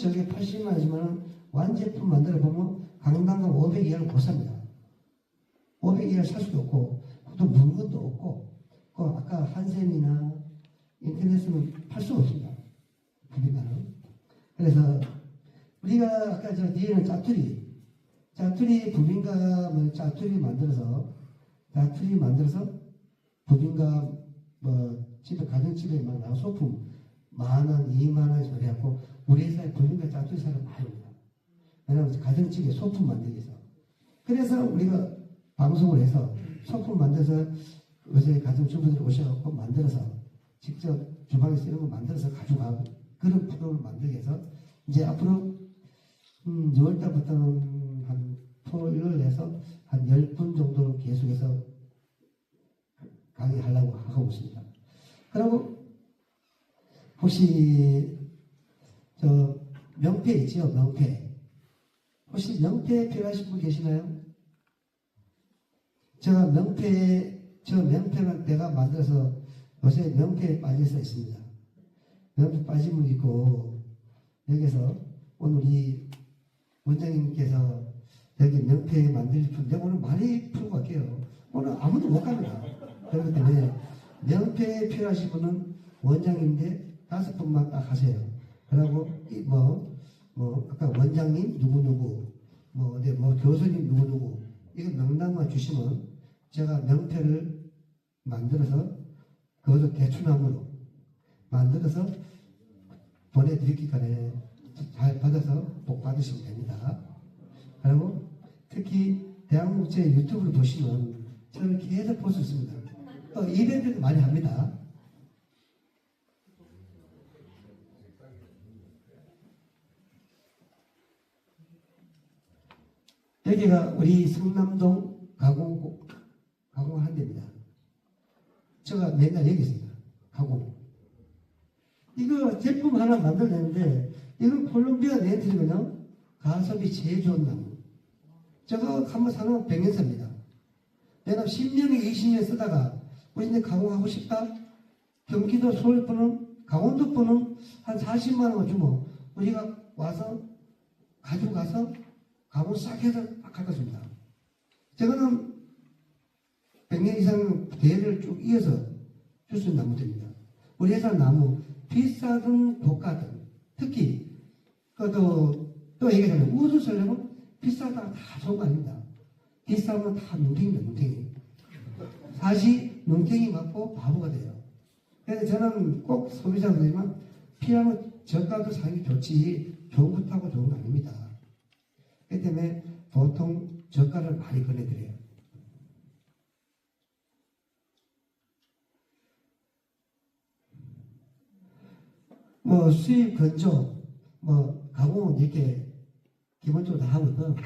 저게 80만 원이지만 완제품 만들어 보면 강당가 500 이하를 못 삽니다. 500 이하를 살 수도 없고 또 물건도 없고 그 아까 한샘이나 인터넷으로 팔 수가 없습니다. 부비가는. 그래서 우리가 아까 저 뒤에는 짜투리 짜투리 부빈가 뭐 짜투리 만들어서 짜투리 만들어서 부빈가 뭐 집에 가정집에 막 나와 소품 만 원, 이만 원에서 그래갖고 우리 회사에 부빈가 짜투리 사람 많이 옵니다. 왜냐하면 가정집에 소품 만들기 위해서. 그래서 우리가 방송을 해서 소품 만들어서 어제 가정주부들이 오셔갖고 만들어서 직접 주방에 쓰는 거 만들어서 가져가고 그런 프로를 만들기 위해서 이제 앞으로 음, 6월달부터는 한 토요일 내서 한 10분 정도 계속해서 강의하려고 하고 있습니다. 그리고 혹시 저 명패 있지요? 명패. 혹시 명패 필요하신 분 계시나요? 제가 명패, 저 명패는 내가 만들어서 요새 명패에 빠져서 있습니다. 명패 빠진 분 있고, 여기서 오늘 이 원장님께서 여기 명패 만들 분, 내가 오늘 많이 풀고 갈게요. 오늘 아무도 못 갑니다. 그렇기 때문에 명패 필요하신 분은 원장인데 다섯 분만 딱 하세요. 그리고 이 뭐, 뭐, 아까 원장님 누구누구, 뭐, 네, 뭐, 교수님 누구누구, 이거 명단만 주시면 제가 명패를 만들어서 그것을 대추나무로 만들어서 보내드리기까지 잘 받아서 복 받으시면 됩니다. 그리고 특히 대한국제 유튜브를 보시면 저를 계속 볼 수 있습니다. 또 이벤트도 많이 합니다. 여기가 우리 성남동 가공 가공 한 데입니다. 제가 맨날 여기 있습니다. 가공. 이거 제품 하나 만들었는데 이건 콜롬비아 네트거든요. 가성비 제일 좋은 나무. 저거 한번 사면 100년 삽니다. 내가 10년에 20년 쓰다가 우리 이제 가공하고 싶다. 경기도 서울 분은 강원도 분은 한 40만 원 주면 우리가 와서 가지고 가서 가공 싹 해서 것입니다. 저거는 100년 이상 대를 쭉 이어서 줄수 있는 나무들입니다. 우리 회사 나무 비싸든 고가든 특히 그또 또 얘기하자면 우수 설명은 비싸다가 다 좋은 거 아닙니다. 비싸면 다 눈탱이입니다. 눈탱이. 사실 눈탱이 맞고 바보가 돼요. 그래서 저는 꼭 소비자분들이지만 필요하면 저가도 게 좋지 좋은 거 타고 좋은 거 아닙니다. 그렇기 때문에 보통 저가를 많이 권해드려요. 뭐 수입 건조, 뭐 가공은 이렇게 기본적으로 다 하거든.